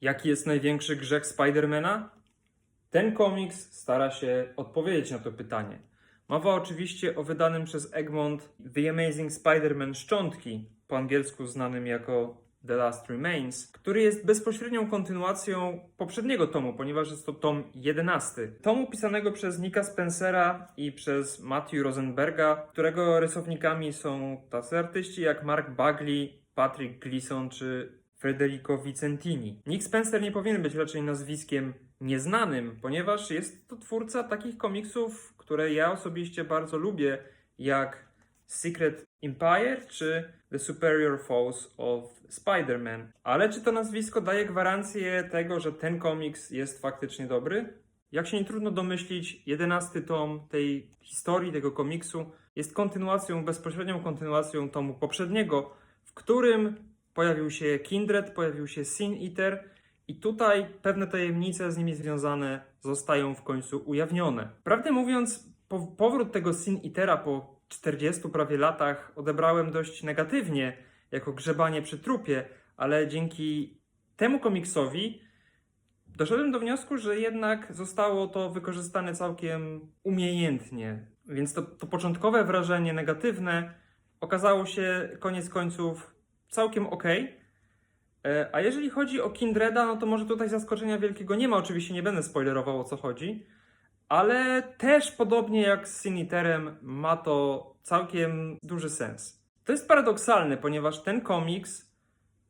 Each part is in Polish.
Jaki jest największy grzech Spidermana? Ten komiks stara się odpowiedzieć na to pytanie. Mowa oczywiście o wydanym przez Egmont The Amazing Spider-Man Szczątki, po angielsku znanym jako The Last Remains, który jest bezpośrednią kontynuacją poprzedniego tomu, ponieważ jest to tom 11. Tomu pisanego przez Nika Spencera i przez Matthew Rosenberga, którego rysownikami są tacy artyści jak Mark Bagley, Patrick Gleason czy Federico Vicentini. Nick Spencer nie powinien być raczej nazwiskiem nieznanym, ponieważ jest to twórca takich komiksów, które ja osobiście bardzo lubię, jak Secret Empire czy The Superior Foes of Spider-Man. Ale czy to nazwisko daje gwarancję tego, że ten komiks jest faktycznie dobry? Jak się nie trudno domyślić, jedenasty tom tej historii, tego komiksu jest kontynuacją, bezpośrednią kontynuacją tomu poprzedniego, w którym pojawił się Kindred, pojawił się Sin Eater i tutaj pewne tajemnice z nimi związane zostają w końcu ujawnione. Prawdę mówiąc, po, powrót tego Sin Eatera po 40 prawie latach odebrałem dość negatywnie, jako grzebanie przy trupie, ale dzięki temu komiksowi doszedłem do wniosku, że jednak zostało to wykorzystane całkiem umiejętnie. Więc to, to początkowe wrażenie negatywne okazało się koniec końców całkiem ok. A jeżeli chodzi o Kindreda, no to może tutaj zaskoczenia wielkiego nie ma. Oczywiście nie będę spoilerował o co chodzi, ale też podobnie jak z Siniterem ma to całkiem duży sens. To jest paradoksalne, ponieważ ten komiks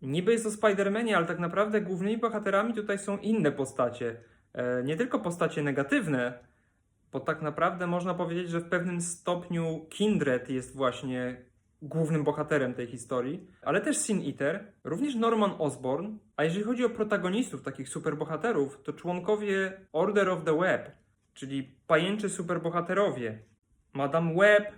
niby jest o Spider-Manie, ale tak naprawdę głównymi bohaterami tutaj są inne postacie. E, Nie tylko postacie negatywne, bo tak naprawdę można powiedzieć, że w pewnym stopniu Kindred jest właśnie głównym bohaterem tej historii, ale też Sin Eater, również Norman Osborn, a jeżeli chodzi o protagonistów, takich superbohaterów, to członkowie Order of the Web, czyli pajęczy superbohaterowie, Madame Web,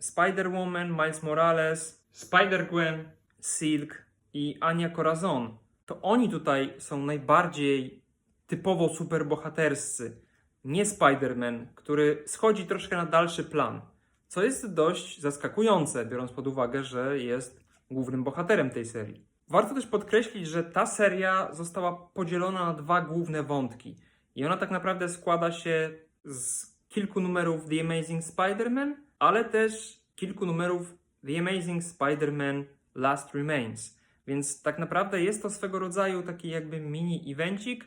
Spider-Woman, Miles Morales, Spider-Gwen, Silk i Ania Corazon. To oni tutaj są najbardziej typowo superbohaterscy, nie Spider-Man, który schodzi troszkę na dalszy plan. Co jest dość zaskakujące, biorąc pod uwagę, że jest głównym bohaterem tej serii. Warto też podkreślić, że ta seria została podzielona na dwa główne wątki. I ona tak naprawdę składa się z kilku numerów The Amazing Spider-Man, ale też kilku numerów The Amazing Spider-Man Last Remains. Więc tak naprawdę jest to swego rodzaju taki jakby mini evencik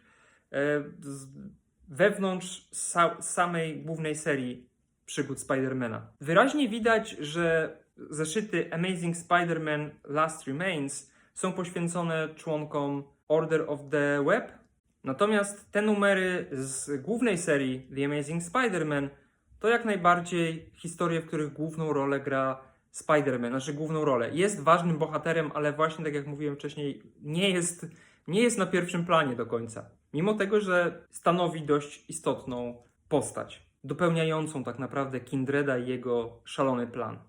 e, wewnątrz sa- samej głównej serii przygód Spidermana. Wyraźnie widać, że zeszyty Amazing Spider-Man Last Remains są poświęcone członkom Order of the Web, natomiast te numery z głównej serii The Amazing Spider-Man to jak najbardziej historie, w których główną rolę gra Spider-Man, znaczy główną rolę. Jest ważnym bohaterem, ale właśnie tak jak mówiłem wcześniej, nie jest, nie jest na pierwszym planie do końca. Mimo tego, że stanowi dość istotną postać, dopełniającą tak naprawdę Kindreda i jego szalony plan.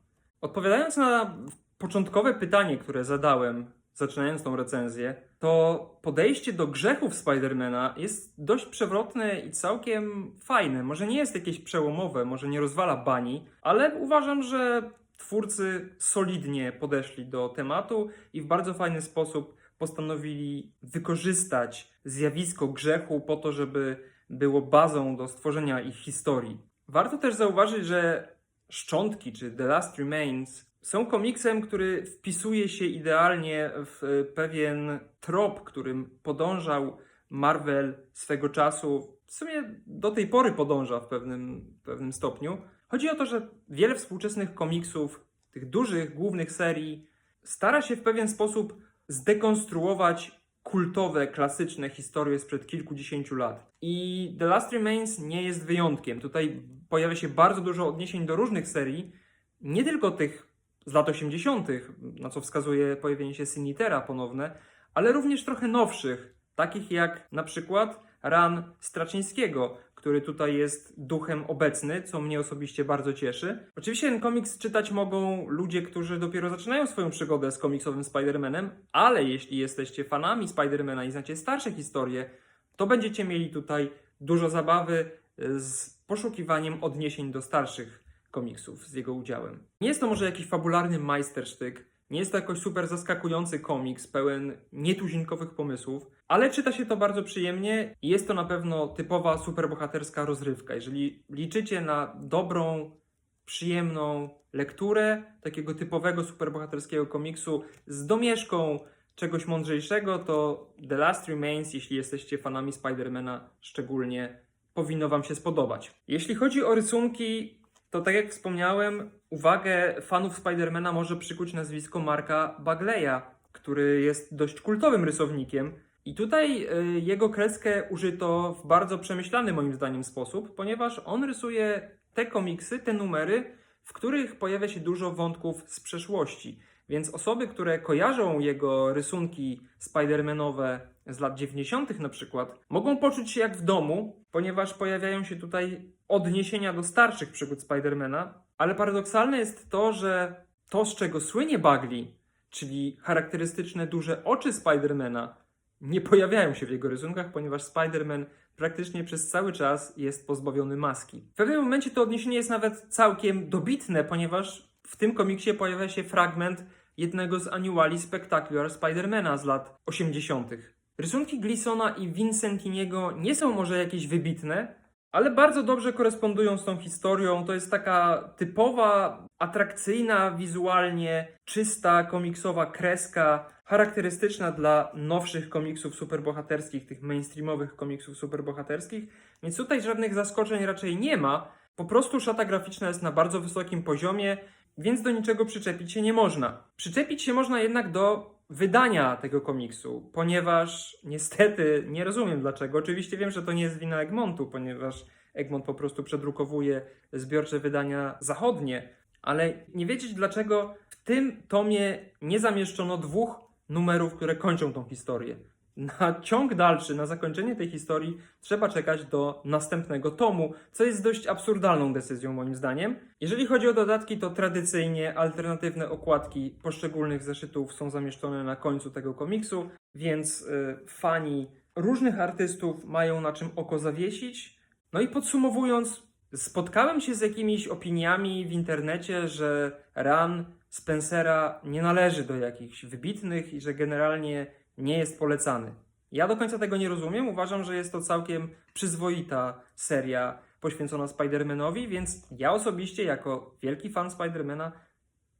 Odpowiadając na początkowe pytanie, które zadałem, zaczynając tą recenzję, to podejście do grzechów Spidermana jest dość przewrotne i całkiem fajne. Może nie jest jakieś przełomowe, może nie rozwala bani, ale uważam, że twórcy solidnie podeszli do tematu i w bardzo fajny sposób postanowili wykorzystać zjawisko grzechu po to, żeby było bazą do stworzenia ich historii. Warto też zauważyć, że Szczątki czy The Last Remains są komiksem, który wpisuje się idealnie w pewien trop, którym podążał Marvel swego czasu. W sumie do tej pory podąża w pewnym, pewnym stopniu. Chodzi o to, że wiele współczesnych komiksów, tych dużych, głównych serii, stara się w pewien sposób zdekonstruować kultowe, klasyczne historie sprzed kilkudziesięciu lat. I The Last Remains nie jest wyjątkiem. Tutaj pojawia się bardzo dużo odniesień do różnych serii, nie tylko tych z lat 80., na co wskazuje pojawienie się Sinitera ponowne, ale również trochę nowszych, takich jak na przykład Ran Straczyńskiego, który tutaj jest duchem obecny, co mnie osobiście bardzo cieszy. Oczywiście ten komiks czytać mogą ludzie, którzy dopiero zaczynają swoją przygodę z komiksowym Spider-Manem, ale jeśli jesteście fanami Spider-Mana i znacie starsze historie, to będziecie mieli tutaj dużo zabawy z poszukiwaniem odniesień do starszych komiksów z jego udziałem. Nie jest to może jakiś fabularny majstersztyk, nie jest to jakoś super zaskakujący komiks pełen nietuzinkowych pomysłów, Ale czyta się to bardzo przyjemnie i jest to na pewno typowa superbohaterska rozrywka. Jeżeli liczycie na dobrą, przyjemną lekturę takiego typowego superbohaterskiego komiksu z domieszką czegoś mądrzejszego, to The Last Remains, jeśli jesteście fanami Spidermana szczególnie, powinno Wam się spodobać. Jeśli chodzi o rysunki, to tak jak wspomniałem, uwagę fanów Spidermana może przykuć nazwisko Marka Bagleya, który jest dość kultowym rysownikiem. I tutaj y, jego kreskę użyto w bardzo przemyślany moim zdaniem sposób, ponieważ on rysuje te komiksy, te numery, w których pojawia się dużo wątków z przeszłości. Więc osoby, które kojarzą jego rysunki Spidermanowe z lat 90. na przykład, mogą poczuć się jak w domu, ponieważ pojawiają się tutaj odniesienia do starszych przygód Spidermana. Ale paradoksalne jest to, że to, z czego słynie Bagley, czyli charakterystyczne duże oczy Spidermana, nie pojawiają się w jego rysunkach, ponieważ Spider-Man praktycznie przez cały czas jest pozbawiony maski. W pewnym momencie to odniesienie jest nawet całkiem dobitne, ponieważ w tym komiksie pojawia się fragment jednego z annuali Spectacular Spidermana z lat 80. Rysunki Gleasona i Vincentiniego nie są może jakieś wybitne, ale bardzo dobrze korespondują z tą historią. To jest taka typowa, atrakcyjna wizualnie, czysta, komiksowa kreska, charakterystyczna dla nowszych komiksów superbohaterskich, tych mainstreamowych komiksów superbohaterskich. Więc tutaj żadnych zaskoczeń raczej nie ma. Po prostu szata graficzna jest na bardzo wysokim poziomie, więc do niczego przyczepić się nie można. Przyczepić się można jednak do wydania tego komiksu, ponieważ niestety nie rozumiem dlaczego. Oczywiście wiem, że to nie jest wina Egmontu, ponieważ Egmont po prostu przedrukowuje zbiorcze wydania zachodnie, ale nie wiedzieć dlaczego w tym tomie nie zamieszczono dwóch numerów, które kończą tą historię. Na ciąg dalszy, na zakończenie tej historii trzeba czekać do następnego tomu, co jest dość absurdalną decyzją moim zdaniem. Jeżeli chodzi o dodatki, to tradycyjnie alternatywne okładki poszczególnych zeszytów są zamieszczone na końcu tego komiksu, więc y, fani różnych artystów mają na czym oko zawiesić. No i podsumowując, spotkałem się z jakimiś opiniami w internecie, że Run Spencera nie należy do jakichś wybitnych i że generalnie nie jest polecany. Ja do końca tego nie rozumiem. Uważam, że jest to całkiem przyzwoita seria poświęcona Spider-Manowi, więc ja osobiście, jako wielki fan Spider-Mana,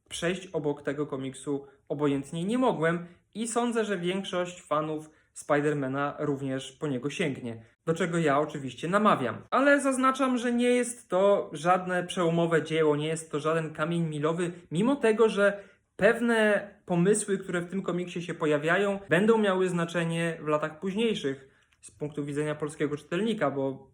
przejść obok tego komiksu obojętnie nie mogłem i sądzę, że większość fanów Spidermana również po niego sięgnie. Do czego ja oczywiście namawiam. Ale zaznaczam, że nie jest to żadne przełomowe dzieło, nie jest to żaden kamień milowy, mimo tego, że pewne pomysły, które w tym komiksie się pojawiają, będą miały znaczenie w latach późniejszych z punktu widzenia polskiego czytelnika, bo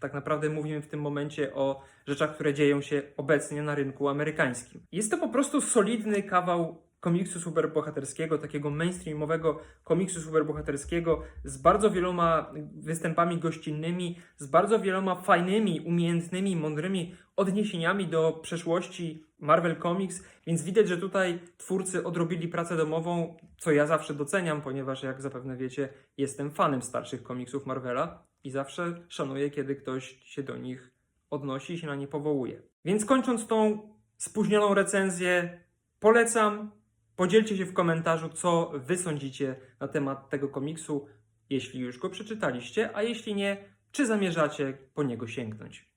tak naprawdę mówimy w tym momencie o rzeczach, które dzieją się obecnie na rynku amerykańskim. Jest to po prostu solidny kawał komiksu superbohaterskiego, takiego mainstreamowego komiksu superbohaterskiego z bardzo wieloma występami gościnnymi, z bardzo wieloma fajnymi, umiejętnymi, mądrymi odniesieniami do przeszłości Marvel Comics, więc widać, że tutaj twórcy odrobili pracę domową, co ja zawsze doceniam, ponieważ jak zapewne wiecie, jestem fanem starszych komiksów Marvela i zawsze szanuję, kiedy ktoś się do nich odnosi i się na nie powołuje. Więc kończąc tą spóźnioną recenzję, polecam. Podzielcie się w komentarzu, co wy sądzicie na temat tego komiksu, jeśli już go przeczytaliście, a jeśli nie, czy zamierzacie po niego sięgnąć.